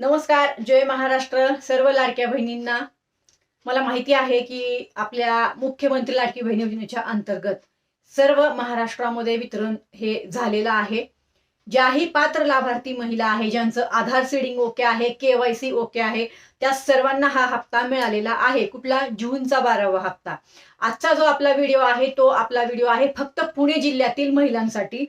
नमस्कार जय महाराष्ट्र. सर्व लाडक्या बहिणींना मला माहिती आहे की आपल्या मुख्यमंत्री लाडकी बहीण योजनेच्या अंतर्गत सर्व महाराष्ट्रामध्ये वितरण हे झालेलं आहे. ज्याही पात्र लाभार्थी महिला आहे ज्यांचं आधार सीडिंग ओके आहे केवायसी ओके आहे त्या सर्वांना हा हप्ता मिळालेला आहे. कुठला? जूनचा बारावा हप्ता. आजचा जो आपला व्हिडिओ आहे तो आपला व्हिडिओ आहे फक्त पुणे जिल्ह्यातील महिलांसाठी.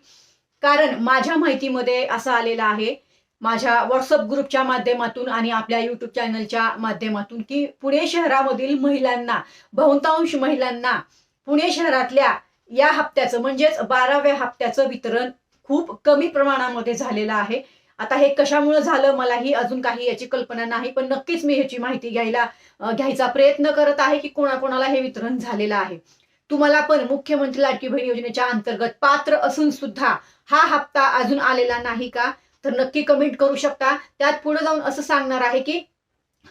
कारण माझ्या माहितीमध्ये असं आलेलं आहे माझ्या व्हॉट्सअप ग्रुपच्या माध्यमातून आणि आपल्या युट्यूब चॅनलच्या माध्यमातून की पुणे शहरामधील महिलांना बहुतांश महिलांना पुणे शहरातल्या या हप्त्याचं म्हणजेच बाराव्या हप्त्याचं वितरण खूप कमी प्रमाणामध्ये झालेलं आहे. आता हे कशामुळे झालं मलाही अजून काही याची कल्पना नाही पण नक्कीच मी ह्याची माहिती घ्यायला घ्यायचा प्रयत्न करत आहे की कोणाकोणाला हे वितरण झालेलं आहे. तुम्हाला पण मुख्यमंत्री लाडकी बहीण योजनेच्या अंतर्गत पात्र असून सुद्धा हा हप्ता अजून आलेला नाही का? तर नक्की कमेंट करू शकता. त्यात पुढे जाऊन असं सांगणार आहे की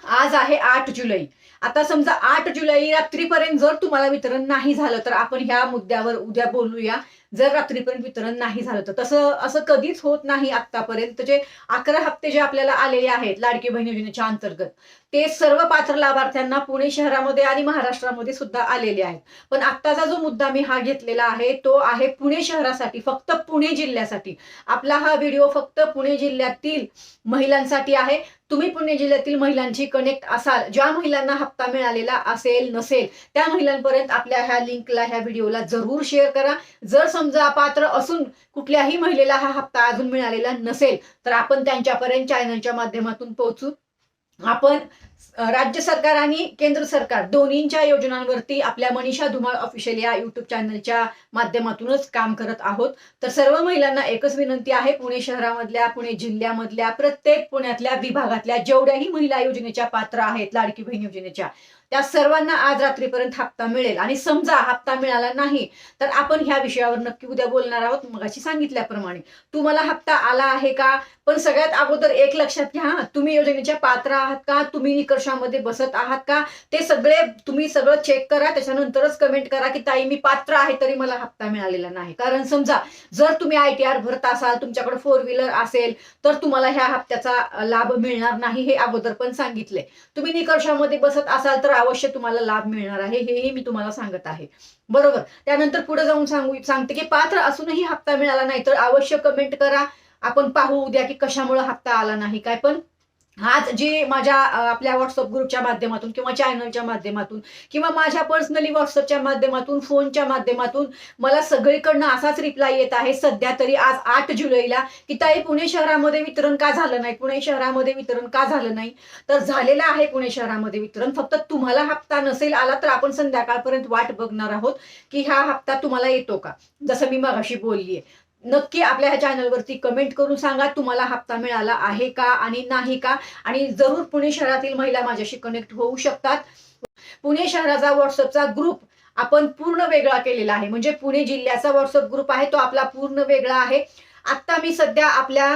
आज आहे आठ जुलै. आता समजा आठ जुलै रात्रीपर्यंत जर तुम्हाला वितरण नाही झालं तर आपण ह्या मुद्द्यावर उद्या बोलूया. जर रात्रीपर्यंत वितरण नाही झालं तर. तसं असं कधीच होत नाही आतापर्यंत जे अकरा हप्ते जे आपल्याला आलेले आहेत लाडकी बहीण योजनेच्या अंतर्गत ते सर्व पात्र लाभार्थ्यांना पुणे शहरामध्ये आणि महाराष्ट्रामध्ये सुद्धा आलेले आहेत. पण आत्ताचा जो मुद्दा मी हा घेतलेला आहे तो आहे पुणे शहरासाठी फक्त पुणे जिल्ह्यासाठी. आपला हा व्हिडिओ फक्त पुणे जिल्ह्यातील महिलांसाठी आहे. तुम्ही पुणे जिल्ह्यातील महिलांची कनेक्ट असाल ज्या महिलांना हप्ता मिळालेला असेल नसेल त्या महिलांपर्यंत आपल्या ह्या लिंकला ह्या व्हिडिओला जरूर शेअर करा. जर समजा पात्र असून कुठल्याही महिलेला हा हप्ता अजून मिळालेला नसेल तर आपण त्यांच्यापर्यंत चॅनलच्या माध्यमातून पोहोचू. आपण राज्य सरकार आणि केंद्र सरकार दोन्हींच्या योजनांवरती आपल्या मनीषा धुमाळ ऑफिशियल या युट्यूब चॅनलच्या माध्यमातूनच काम करत आहोत. तर सर्व महिलांना एकच विनंती आहे पुणे शहरामधल्या पुणे जिल्ह्यामधल्या प्रत्येक पुण्यातल्या विभागातल्या जेवढ्याही महिला योजनेच्या पात्र आहेत लाडकी बहीण योजनेच्या त्या सर्वांना आज रात्रीपर्यंत हप्ता मिळेल. आणि समजा हप्ता मिळाला नाही तर आपण ह्या विषयावर नक्की उद्या बोलणार आहोत मगाशी सांगितल्याप्रमाणे. तुम्हाला हप्ता आला आहे का? पण सगळ्यात अगोदर एक लक्षात घ्या तुम्ही योजनेच्या पात्र आहात का? तुम्ही निकषामध्ये बसत आहात का? ते सगळे तुम्ही सगळं चेक करा त्याच्यानंतरच कमेंट करा की ताई मी पात्र आहे तरी मला हप्ता मिळालेला नाही. कारण समजा जर तुम्ही आय टी आर भरत असाल तुमच्याकडे फोर व्हीलर असेल तर तुम्हाला ह्या हप्त्याचा लाभ मिळणार नाही हे अगोदर पण सांगितले. तुम्ही निकर्षामध्ये बसत असाल तर अवश्य तुम्हाला लाभ मिळणार आहे हेही मी तुम्हाला सांगत आहे. बरोबर? त्यानंतर पुढे जाऊन सांगू सांगते की पात्र असूनही हप्ता मिळाला नाही तर अवश्य कमेंट करा. आपण पाहू उद्या की कशामुळे हप्ता आला नाही काय पण. आज जे माझ्या आपल्या व्हॉट्सअप ग्रुपच्या माध्यमातून किंवा चॅनलच्या माध्यमातून किंवा माझ्या पर्सनली व्हॉट्सअपच्या माध्यमातून फोनच्या माध्यमातून मला सगळीकडनं असाच रिप्लाय येत आहे. सध्या तरी आज आठ जुलैला की ताई पुणे शहरामध्ये वितरण का झालं नाही? पुणे शहरामध्ये वितरण का झालं नाही? तर झालेलं आहे पुणे शहरामध्ये वितरण. फक्त तुम्हाला हप्ता नसेल आला तर आपण संध्याकाळपर्यंत वाट बघणार आहोत की हा हप्ता तुम्हाला येतो का? जसं मी मगाशी बोललीये. नक्की आपल्या ह्या चॅनलवरती कमेंट करून सांगा तुम्हाला हप्ता मिळाला आहे का आणि नाही का? आणि जरूर पुणे शहरातील महिला माझ्याशी कनेक्ट होऊ शकतात. पुणे शहराचा व्हॉट्सअपचा ग्रुप आपण पूर्ण वेगळा केलेला आहे. म्हणजे पुणे जिल्ह्याचा व्हॉट्सअप ग्रुप आहे तो आपला पूर्ण वेगळा आहे. आत्ता मी सध्या आपल्या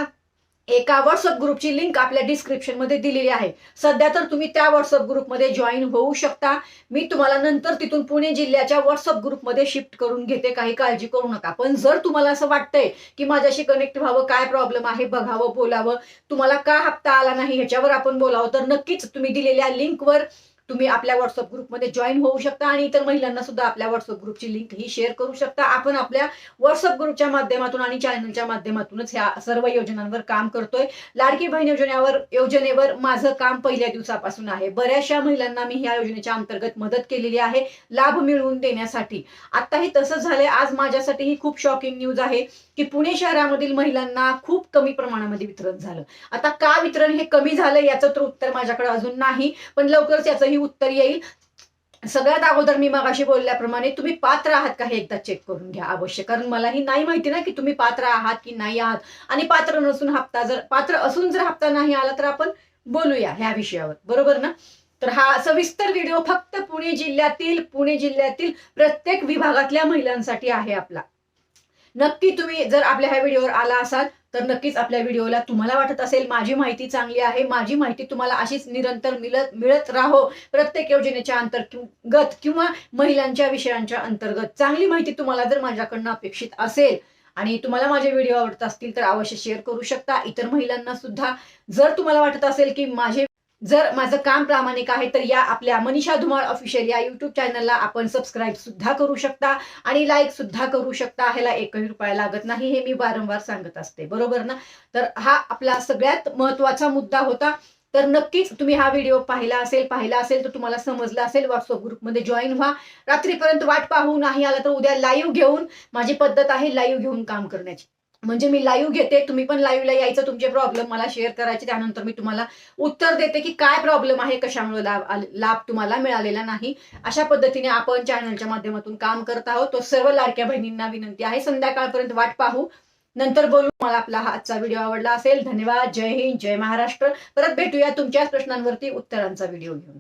एका व्हॉट्सअप ग्रुपची लिंक आपल्या डिस्क्रिप्शनमध्ये दिलेली आहे. सध्या तर तुम्ही त्या व्हॉट्सअप ग्रुपमध्ये जॉईन होऊ शकता. मी तुम्हाला नंतर तिथून पुणे जिल्ह्याच्या व्हॉट्सअप ग्रुपमध्ये शिफ्ट करून घेते. काही काळजी करू नका. पण जर तुम्हाला असं वाटतंय की माझ्याशी कनेक्ट व्हावं काय प्रॉब्लेम आहे बघावं बोलावं तुम्हाला का हप्ता आला नाही ह्याच्यावर आपण बोलावं तर नक्कीच तुम्ही दिलेल्या लिंकवर तुम्ही आपल्या व्हॉट्सअप ग्रुपमध्ये जॉईन होऊ शकता आणि इतर महिलांना सुद्धा आपल्या व्हॉट्सअप ग्रुपची लिंक ही शेअर करू शकता. आपण आपल्या व्हॉट्सअप ग्रुपच्या माध्यमातून आणि चॅनलच्या माध्यमातूनच ह्या सर्व योजनांवर काम करतोय. लाडकी बहीण योजनेवर योजनेवर माझं काम पहिल्या दिवसापासून आहे. बऱ्याचशा महिलांना मी ह्या योजनेच्या अंतर्गत मदत केलेली आहे लाभ मिळवून देण्यासाठी. आताही तसंच झालंय. आज माझ्यासाठी ही खूप शॉकिंग न्यूज आहे की पुणे शहरामधील महिलांना खूप कमी प्रमाणामध्ये वितरण झालं. आता का वितरण हे कमी झालं याचं तर उत्तर माझ्याकडे अजून नाही पण लवकरच याचंही उत्तर येईल. सगळ्यात अगोदर मी मगाशी बोलल्याप्रमाणे तुम्ही पात्र आहात का हे एकदा चेक करून घ्या अवश्य. कारण मला ही नाही माहिती ना की तुम्ही पात्र आहात की नाही आहात. आणि पात्र नसून हप्ता जर पात्र असून जर हप्ता नाही आला तर आपण बोलूया ह्या विषयावर. बरोबर ना? तर हा सविस्तर व्हिडिओ फक्त पुणे जिल्ह्यातील पुणे जिल्ह्यातील प्रत्येक विभागातल्या महिलांसाठी आहे आपला. नक्की तुम्ही जर आपल्या ह्या व्हिडिओवर आला असाल तर नक्कीच आपल्या व्हिडिओला तुम्हाला वाटत असेल माझी माहिती चांगली आहे माझी माहिती तुम्हाला अशीच निरंतर मिळत मिळत राहो. प्रत्येक योजनेच्या अंतर्गत किंवा महिलांच्या विषयांच्या अंतर्गत चांगली माहिती तुम्हाला जर माझ्याकडनं अपेक्षित असेल आणि तुम्हाला माझे व्हिडिओ आवडत असतील तर अवश्य शेअर करू शकता. इतर महिलांना सुद्धा जर तुम्हाला वाटत असेल की माझे जर माझं काम प्रामाणिक आहे तर या आपल्या मनीषा धुमाळ ऑफिशियल या युट्यूब चॅनलला आपण सबस्क्राईब सुद्धा करू शकता आणि लाईक सुद्धा करू शकता. ह्याला एकही रुपया लागत नाही हे मी वारंवार सांगत असते. बरोबर ना? तर हा आपला सगळ्यात महत्त्वाचा मुद्दा होता. तर नक्कीच तुम्ही हा व्हिडिओ पाहिला असेल पाहिला असेल तर तुम्हाला समजला असेल. व्हॉट्सअप ग्रुपमध्ये जॉईन व्हा. रात्रीपर्यंत वाट पाहू नाही आला तर उद्या लाईव्ह घेऊन माझी पद्धत आहे लाईव्ह घेऊन काम करण्याची. म्हणजे मी लाईव्ह घेते तुम्ही पण लाईव्हला यायचं तुमचे प्रॉब्लेम मला शेअर करायचे त्यानंतर मी तुम्हाला उत्तर देते की काय प्रॉब्लेम आहे कशामुळे लाभ लाभ तुम्हाला मिळालेला नाही. अशा पद्धतीने आपण चॅनलच्या माध्यमातून काम करत आहोत. तो सर्व लाडक्या बहिणींना विनंती आहे. संध्याकाळपर्यंत वाट पाहू. नंतर बोलू. मला आपला हा आजचा व्हिडिओ आवडला असेल. धन्यवाद. जय हिंद. जय महाराष्ट्र. परत भेटूया तुमच्याच प्रश्नांवरती उत्तरांचा व्हिडिओ घेऊन.